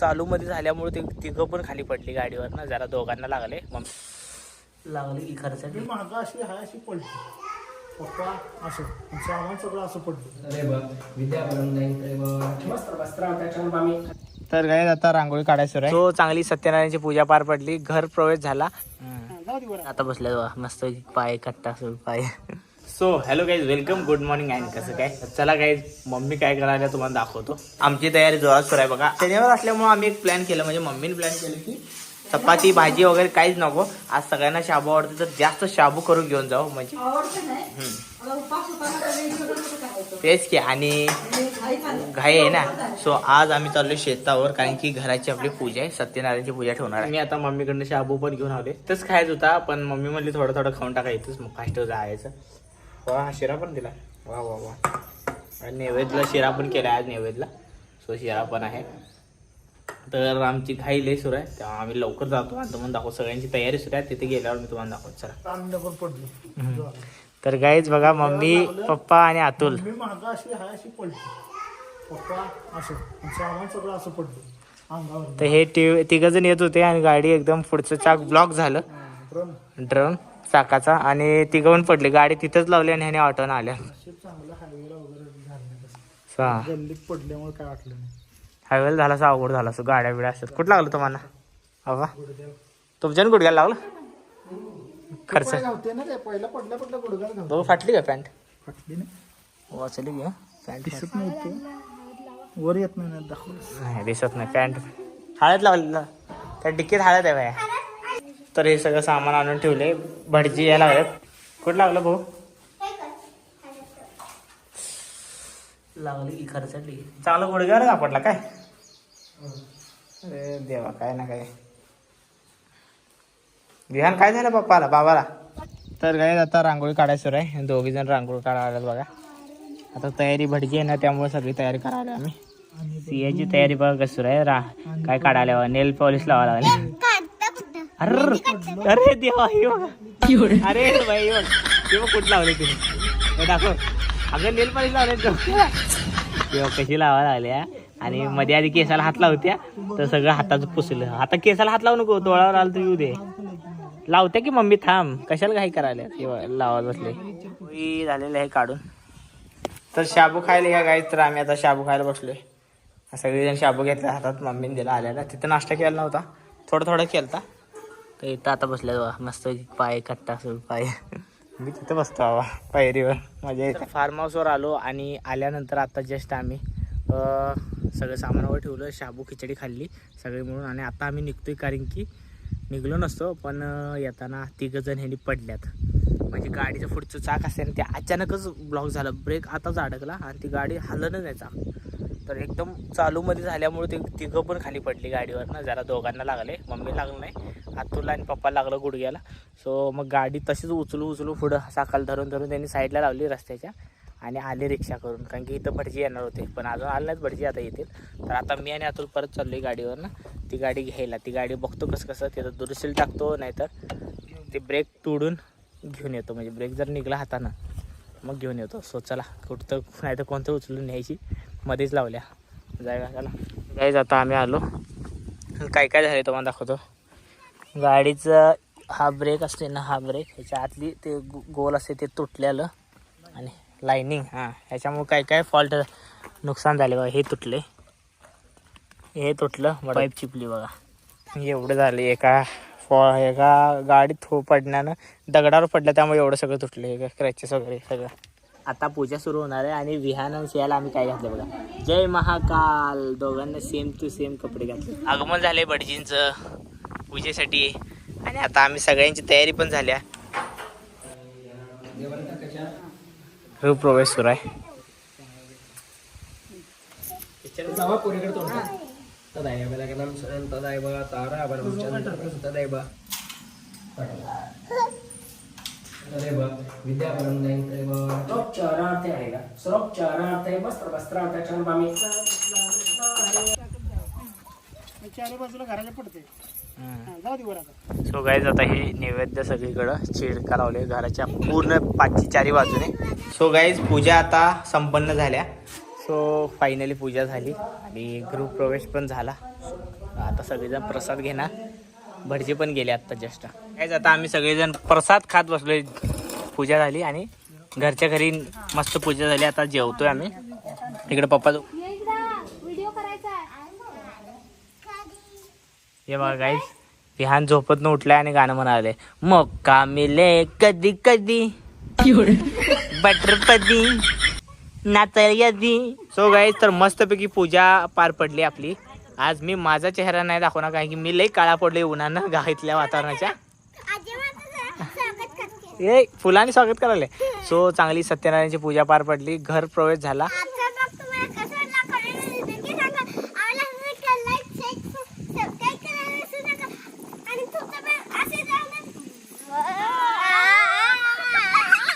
चालू मध्ये झाल्यामुळे ते तिघं पण खाली पडली गाडीवर ना जरा दोघांना लागले. मग लागले की खर्च मी मागं अशी हाय अशी पडली. पप्पा असं. सामान सगळं असं अरे तर काय आता रांगोळी काढायचं सो चांगली सत्यनारायणची पूजा पार पडली घर प्रवेश झाला. आता बसले मस्त पाय कट्टा सोड पाय. So hello guys welcome good morning and कसं काय? चला गाईज मम्मी काय करायला तुम्हाला दाखवतो. आमची तयारी जोरात सुरू आहे बघा. शनिवार असल्यामुळे आम्ही एक प्लॅन केलं म्हणजे मम्मीने प्लॅन केलं की चपाती भाजी वगैरे काहीच नको. आज सगळ्यांना शाबू आवडते तर जास्त शाबू करून घेऊन जाऊ म्हणजे. तेच की आणि घाई आहे ना? सो आज आम्ही चाललोय शेतावर कारण की घराची आपली पूजा आहे सत्यनारायणची पूजा ठेवणार आहे. मी आता मम्मीकडनं शाबू पण घेऊन आले तच खायच होता पण मम्मी म्हणली थोडं थोडं खाऊन टाकायचंच मग फास्ट जायचं. वा हा शिरा पण दिला. वा वा वा. आणि नैवेदला शिरा पण केला आज नैवेदला सो शिरा पण आहे. तर आमची घाई लई सुरू आहे. तेव्हा आम्ही लवकर जातो. आणि तुम्हाला दाखवतो सगळ्यांची तयारी सुरू आहे. तिथे गेल्यावर मी तुम्हाला दाखवतो चला. पडलो. तर गाईच बघा मम्मी पप्पा आणि अतुल. मी मागं अशी हाय अशी पडली. पप्पा असं. आणि सामान सगळं असं पडलं. अंगावर. तर हे तिघ जण येत होते आणि गाडी एकदम पुढचं चाक ब्लॉक झालं. ड्रम ड्रम चाकाचा आणि तिघं पण पडली. गाडी तिथंच लावली आणि ह्याने ऑटोनं आल्या. चांगलं हायवेला वगैरे झालं नाही तसं सा. गल्लीत पडल्यामुळे काय वाटलं नाही. हायवेला झाला असं अवघड झाला असं. गाड्या बिड्या असतात. कुठं लागलं तुम्हाला? बाबा तुमच्यानं गुडघ्याला लागलं? खर्च काय घावते ना ते. पहिला पडल्या पडल्या गुडघ्याला घावते. तो फाटली का पॅन्ट? फाटली वाचली की पॅन्ट दिसत नाही वर येत नाही ना दाखवलं. नाही दिसत नाही. पॅन्ट. हळद लावलेलं. त्या डिक्कीत हळद आहे बाया. तर हे सगळं सामान आणून ठेवले. भटजी यायला लागलेत. कुठं लागलं भाऊ? लागली की खर्चली चांगलं गुडघ्यावर सापडला काय? अरे देवा काय ना काय. विहान काय झालं पप्पाला बाबाला? तर काय आता रांगोळी काढायचं सुरू आहे. दोघी जण रांगोळी काढायला बघा. आता तयारी भटजी आहे ना त्यामुळे सगळी तयारी करायला आम्ही. सीएची तयारी बघा कसं सुरू आहे. रा काय काढायला नेल पॉलिश लावा लागेल. अरे अरे देवा हे बघा. अरे बाई हे बघ. ते बघ कुठं लावले तुम्ही हे दाखव. अगं नेल पॉलिश लावले तेव्हा कशी लावा लागल्या आणि मध्ये आधी केसाला हात लावत्या तर सगळं हाताचं पुसलं. आता केसाला हात लावू नको तोळावर आलं तर येऊ दे. लावत्या की मम्मी थांब. कशाला काही करायला? लावत बसले. झालेलं आहे काढून. तर शाबू खायला या गाईत तर आम्ही आता शाबू खायला बसलोय. सगळेजण शाबू घेतला हातात मम्मीने दिला आल्याला. तिथं नाश्ता केला नव्हता. थोडं थोडं केलता. तर इथं आता बसल्या बा मस्त पाय कट्टा सोड पाय. मी तिथं बसतो बाबा पायरीवर. मजा येते. फार्म हाऊसवर आलो आणि आल्यानंतर आता जस्ट आम्ही सगळं सामानावर ठेवलं शाबू खिचडी खाल्ली सगळे मिळून आणि आता आम्ही निघतोय कारण की निघलो नसतो पण येताना तिघं जण ह्यांनी पडल्यात. म्हणजे गाडीचं पुढचं चाक असते आणि ते अचानकच ब्लॉक झालं. ब्रेक आताच अडकला आणि ती गाडी हलनच नाही चाक. तर एकदम चालूमध्ये झाल्यामुळे ते तिघं पण खाली पडली गाडीवर ना. जरा दोघांना लागले. मम्मी लागलं नाही. अतुलला आणि पप्पा लागलं गुडघ्याला. सो मग गाडी तशीच उचलू उचलू पुढं साखल धरून धरून त्यांनी साईडला लावली रस्त्याच्या आणि आले रिक्षा करून. कारण की इथं भटजी येणार होते. पण अजून आले नाहीत भटजी आता येतील. तर आता मी आणि अतुल परत चाललो गाडीवर ना ती गाडी घ्यायला. ती गाडी बघतो कसं कसं. तिथं दुरुस्तीला टाकतो नाहीतर ते ब्रेक तोडून घेऊन येतो. म्हणजे ब्रेक जर निघला हातानं मग घेऊन येतो. सो चला. कुठं तर नाही तर कोणतं उचलून न्यायची. मध्येच लावल्या. जायला चला. आता आम्ही आलो. काय काय झालं तुम्हाला दाखवतो. गाडीचं हा ब्रेक असते ना हा ब्रेक. ह्याच्या आतली ते गोल असते ते तुटलेलं. आणि लाईनिंग हां. ह्याच्यामुळे काय काय फॉल्ट नुकसान झाले बघा हे तुटले हे तुटलं पाईप चिपली बघा. एवढं झाले एका फॉ एका गाडीत हो पडण्यानं दगडावर पडलं त्यामुळे एवढं सगळं तुटलं क्रॅचेस वगैरे सगळं. आता पूजा सुरू होणार आहे आणि विहान आणि सियाला आम्ही काय घातलं बघा. जय महाकाल. दोघांना सेम टू सेम कपडे घातले. आगमन झाले भटजींचं. पूजेसाठी. आणि आता आम्ही सगळ्यांची तयारी पण झाल्या. हो प्रवेश सुरू आहे. जावा चारी बाजूला घराला पडते जाऊ दे बरं आता सो गाईज आता हे नैवेद्य सगळीकडं चिडका लावले. घराच्या पूर्ण पाचची चारी बाजूने. सो गाईज पूजा आता संपन्न झाल्या. सो फायनली पूजा झाली. आणि गृहप्रवेश पण झाला. आता सगळेजण प्रसाद घेणार. भटजी पण गेले आता जस्ट काहीच आता आम्ही सगळेजण प्रसाद खात बसलोय. पूजा झाली आणि घरच्या घरी मस्त पूजा झाली. आता जेवतोय आम्ही. इकडे पप्पा हे बघा गाईस विहान झोपत उठलाय आणि गाणं म्हणाले मक्का मिले कधी कधी बटरपदी यदी सो गाईस तर मस्तपैकी पूजा पार पडली आपली. आज मी माझा चेहरा नाही दाखवणार कारण की मी लई काळा पडले उन्हानं गा इथल्या वातावरणाच्या ए फुलांनी स्वागत करायला सो चांगली सत्यनारायणची पूजा पार पडली. घर प्रवेश झाला.